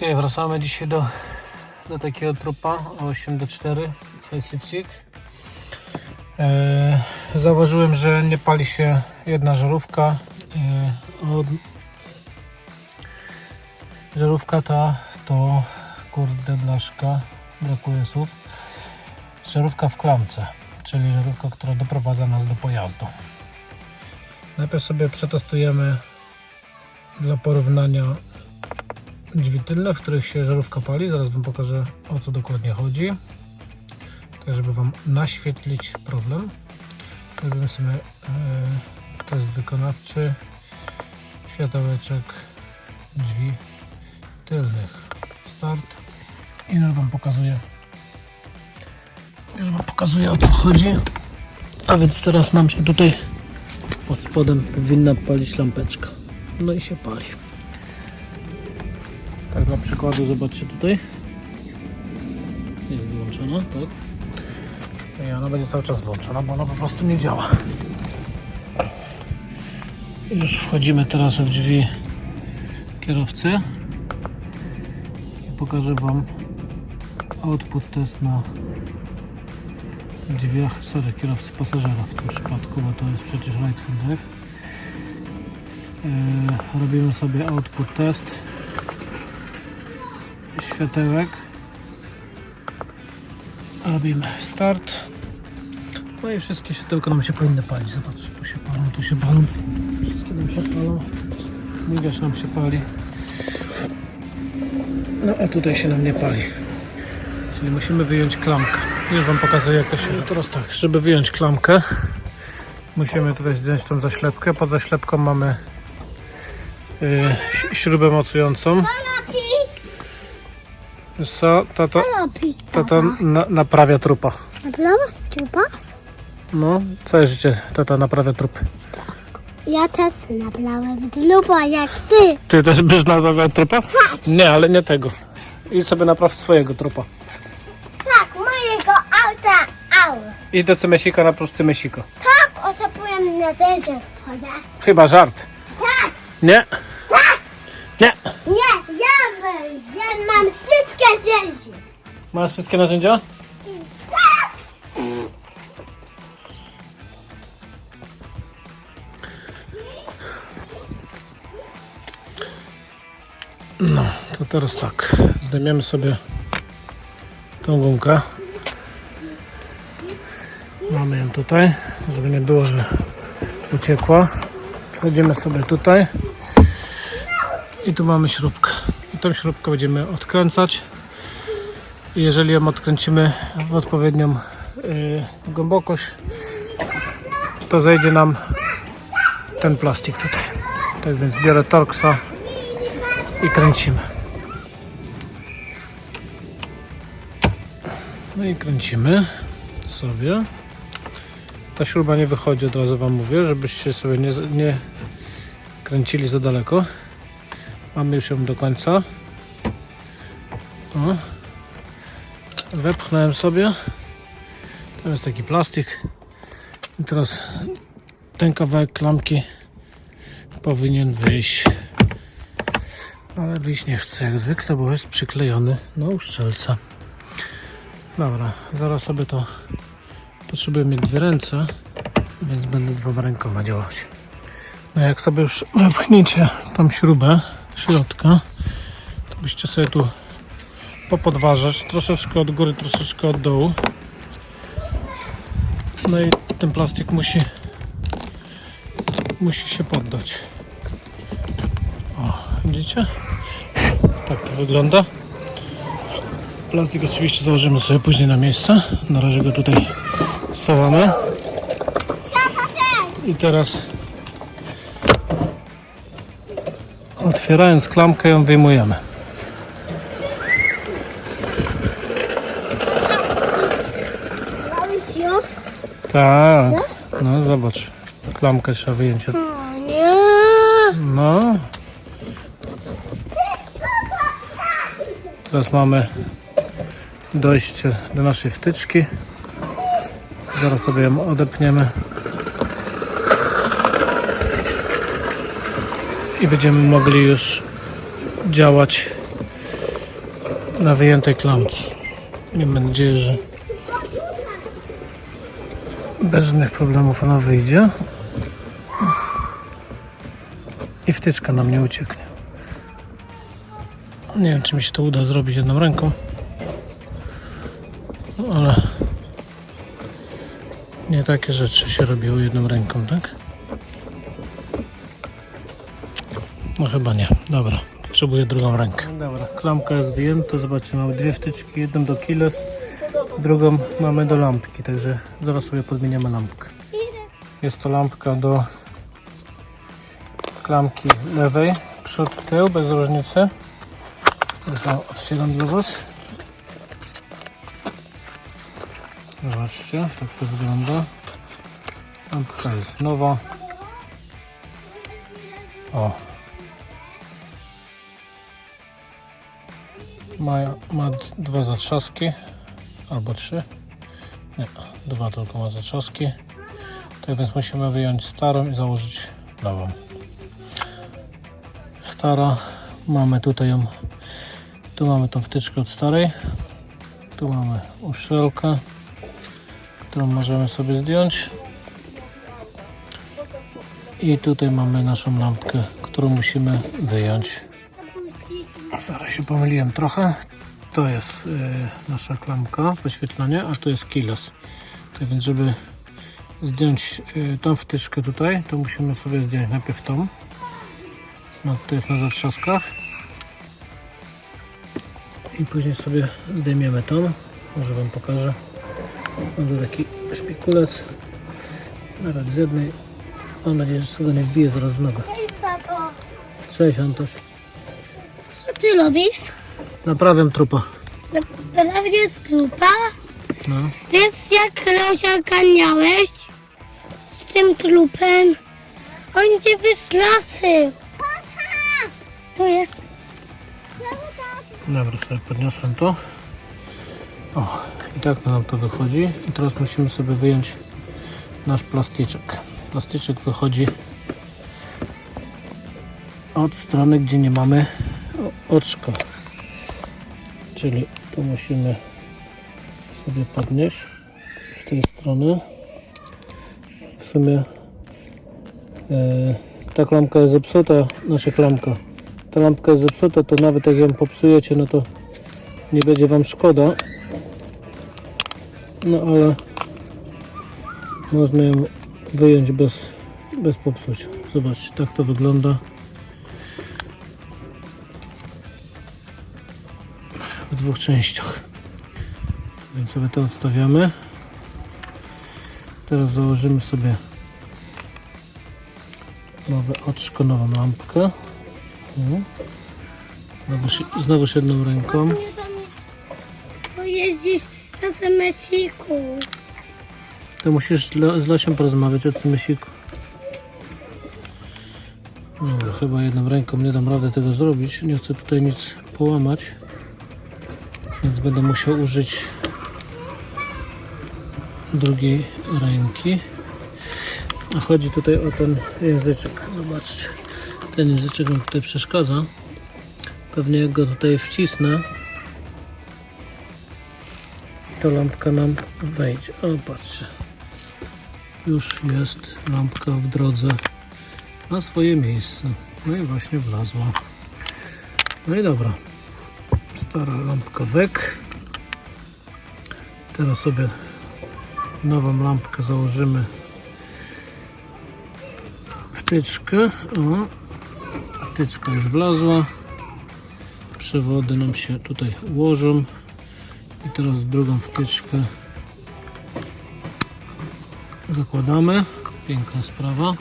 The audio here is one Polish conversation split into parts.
Ok, wracamy dzisiaj do, do takiego trupa 8 do 4 faceliftik. E, zauważyłem, że nie pali się jedna żarówka. E, od, żarówka ta to kurde blaszka, brakuje słów. Żarówka w klamce, czyli żarówka, która doprowadza nas do pojazdu. Najpierw sobie przetestujemy dla porównania drzwi tylne, w których się żarówka pali. Zaraz Wam pokażę o co dokładnie chodzi. Tak, żeby Wam naświetlić problem. Robimy sobie e, test wykonawczy światełeczek drzwi tylnych. Start. I już Wam pokazuję. Już Wam pokazuję o co chodzi. A więc teraz nam się tutaj pod spodem powinna palić lampeczka. No i się pali. Tak dla przykładu zobaczcie tutaj. Jest wyłączona, tak? I ona będzie cały czas włączona, bo ona po prostu nie działa. Już wchodzimy teraz w drzwi kierowcy i pokażę Wam output test na drzwiach, sorry, kierowcy pasażera w tym przypadku, bo to jest przecież right hand drive. Yy, robimy sobie output test światełek. Robimy start. No i wszystkie światełka nam się powinny palić. Zobacz, tu się palą, tu się palą. Wszystkie nam się palą. Migacz nam się pali. No a tutaj się nam nie pali. Czyli musimy wyjąć klamkę. Już Wam pokazuję jak to się... No teraz tak, żeby wyjąć klamkę musimy tutaj zdjąć tą zaślepkę. Pod zaślepką mamy yy, śrubę mocującą. Wiesz Co? Tata, napis. tata na, naprawia trupa. Naprawa stupa? No, całe życie tata naprawia trupy. Ja też naprawiam trupa jak ty. Ty też byś naprawiał trupa? Nie, ale nie tego. I sobie napraw swojego trupa. Tak, mojego auta, au. I do cymesika napraw cymesiko. Tak, osapuję na zdjęcie w pole. Chyba żart. Tak, Nie. Nie. nie, ja, mam wszystkie dzieci. Masz wszystkie narzędzia? No, to teraz tak. Zdejmiemy sobie tą gumkę. Mamy ją tutaj, żeby nie było, że uciekła. Wsadzimy sobie tutaj. I tu mamy śrubkę. Tą śrubkę będziemy odkręcać. Jeżeli ją odkręcimy w odpowiednią y, głębokość, to zejdzie nam ten plastik tutaj. Tak więc biorę Torxa i kręcimy. No i kręcimy sobie. Ta śruba nie wychodzi, od razu Wam mówię, żebyście sobie nie, nie kręcili za daleko. Mamy już ją do końca. O. Wepchnąłem sobie. To jest taki plastik. I teraz ten kawałek klamki powinien wyjść. Ale wyjść nie chce jak zwykle, bo jest przyklejony na uszczelce. Dobra, zaraz sobie to potrzebuję mieć dwie ręce, więc będę dwoma rękoma działać. No jak sobie już wepchniecie tą śrubę środka, to byście sobie tu popodważać, troszeczkę od góry, troszeczkę od dołu. No i ten plastik musi musi się poddać. O, widzicie? Tak to wygląda. Plastik oczywiście założymy sobie później na miejsce. Na razie go tutaj schowamy. I teraz otwierając klamkę ją wyjmujemy. Tak. No zobacz. Klamkę trzeba wyjąć. od- nie. No. Teraz mamy dojście do naszej wtyczki. Zaraz sobie ją odepniemy. I będziemy mogli już działać na wyjętej klamce. Miejmy nadzieję, że bez żadnych problemów ona wyjdzie. I wtyczka nam nie ucieknie. Nie wiem, czy mi się to uda zrobić jedną ręką. No ale nie takie rzeczy się robiło jedną ręką, tak? No chyba nie. Dobra, potrzebuję drugą rękę. Dobra, klamka jest wyjęta. Zobaczcie, mamy dwie wtyczki. Jedną do kiles, drugą mamy do lampki. Także zaraz sobie podmieniamy lampkę. Jest to lampka do klamki lewej, przód, tył, bez różnicy. Już ją otwieram dla Was. Zobaczcie, tak to wygląda. Lampka jest nowa. O. Ma, ma dwa zatrzaski, albo trzy. Nie, dwa tylko ma zatrzaski. Tak więc musimy wyjąć starą i założyć nową. Stara, mamy tutaj ją, tu mamy tą wtyczkę od starej, tu mamy uszczelkę, którą możemy sobie zdjąć i tutaj mamy naszą lampkę, którą musimy wyjąć. Zaraz się pomyliłem trochę. To jest y, nasza klamka wyświetlania, a to jest kilos. Tak więc, żeby zdjąć y, tą wtyczkę tutaj, to musimy sobie zdjąć najpierw tą. No, to jest na zatrzaskach. I później sobie zdejmiemy tą. Może Wam pokażę. Mam tu taki szpikulec. Nawet z jednej. Mam nadzieję, że sobie nie wbije zaraz w nogę. Cześć Antoś. Co ty robisz? Naprawiam trupa. Prawie skrupa? No. Wiesz jak rozjaganiałeś z tym trupem? On cię wystraszył. Tu jest. Dobra, sobie podniosłem to. O, i tak nam to wychodzi. I teraz musimy sobie wyjąć nasz plastyczek. Plastyczek wychodzi od strony, gdzie nie mamy oczka. Czyli tu musimy sobie podnieść z tej strony. W sumie e, ta klamka jest zepsuta, nasza klamka. Ta lampka jest zepsuta, to nawet jak ją popsujecie, no to nie będzie Wam szkoda. No ale można ją wyjąć bez, bez popsucia. Zobaczcie, tak to wygląda. Dwóch częściach. Więc sobie to odstawiamy. Teraz założymy sobie nowe oczko, nową lampkę. Znowu, się- znowuż jedną ręką. Pojeździsz na SMS-iku. To musisz z Lesią porozmawiać o cymysiku. No, chyba jedną ręką nie dam rady tego zrobić. Nie chcę tutaj nic połamać. Więc będę musiał użyć drugiej ręki. A chodzi tutaj o ten języczek. Zobaczcie. Ten języczek mi tutaj przeszkadza. Pewnie jak go tutaj wcisnę, to lampka nam wejdzie. O, patrzcie. Już jest lampka w drodze na swoje miejsce. No i właśnie wlazła. No i dobra. Stara lampka wek. Teraz sobie nową lampkę założymy. Wtyczkę. O. Wtyczka już wlazła. Przewody nam się tutaj ułożą. I teraz drugą wtyczkę zakładamy. Piękna sprawa.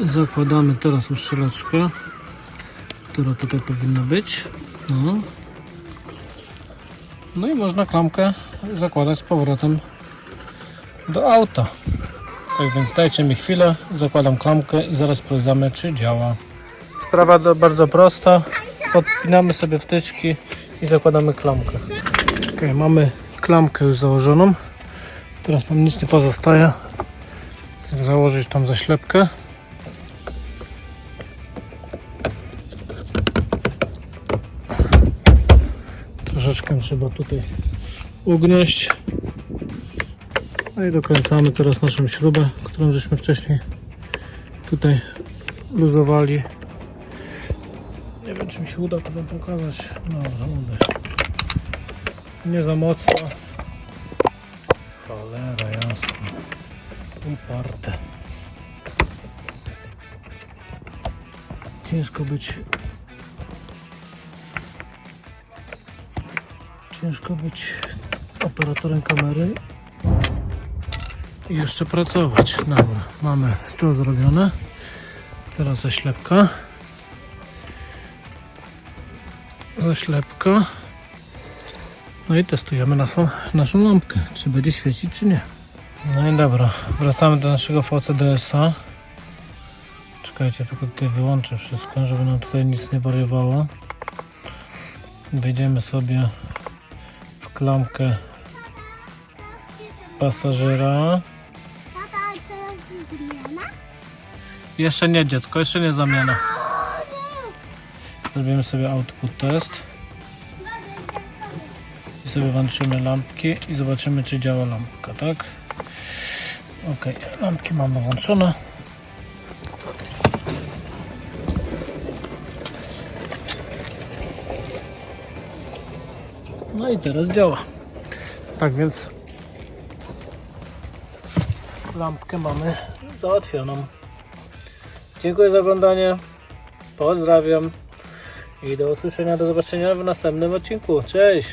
Zakładamy teraz uszczeleczkę, która tutaj powinna być. No. no i można klamkę zakładać z powrotem do auta. Tak więc dajcie mi chwilę, zakładam klamkę i zaraz sprawdzamy czy działa. Sprawa bardzo prosta. Podpinamy sobie wtyczki i zakładamy klamkę. Ok, mamy klamkę już założoną. Teraz nam nic nie pozostaje. jak Założyć tą zaślepkę. Kluczkiem trzeba tutaj ugnieść. No i dokręcamy teraz naszą śrubę, którą żeśmy wcześniej tutaj luzowali. Nie wiem, czy mi się uda to wam pokazać. Dobra, uda się. Nie za mocno. Cholera jasna. Uparte. Ciężko być. Ciężko być operatorem kamery i jeszcze pracować. Dobra, mamy to zrobione. Teraz zaślepka. Zaślepka. No i testujemy naszą, naszą lampkę, czy będzie świecić, czy nie. No i dobra, wracamy do naszego VCDS-a. Czekajcie, tylko tutaj wyłączę wszystko, żeby nam tutaj nic nie wariowało. Wejdziemy sobie klamkę pasażera. Jeszcze nie dziecko, jeszcze nie zamiana. Zrobimy sobie output test i sobie włączymy lampki i zobaczymy czy działa lampka, tak? Ok, lampki mamy włączone. No i teraz działa. Tak więc lampkę mamy załatwioną. Dziękuję za oglądanie. Pozdrawiam. I do usłyszenia, do zobaczenia w następnym odcinku. Cześć!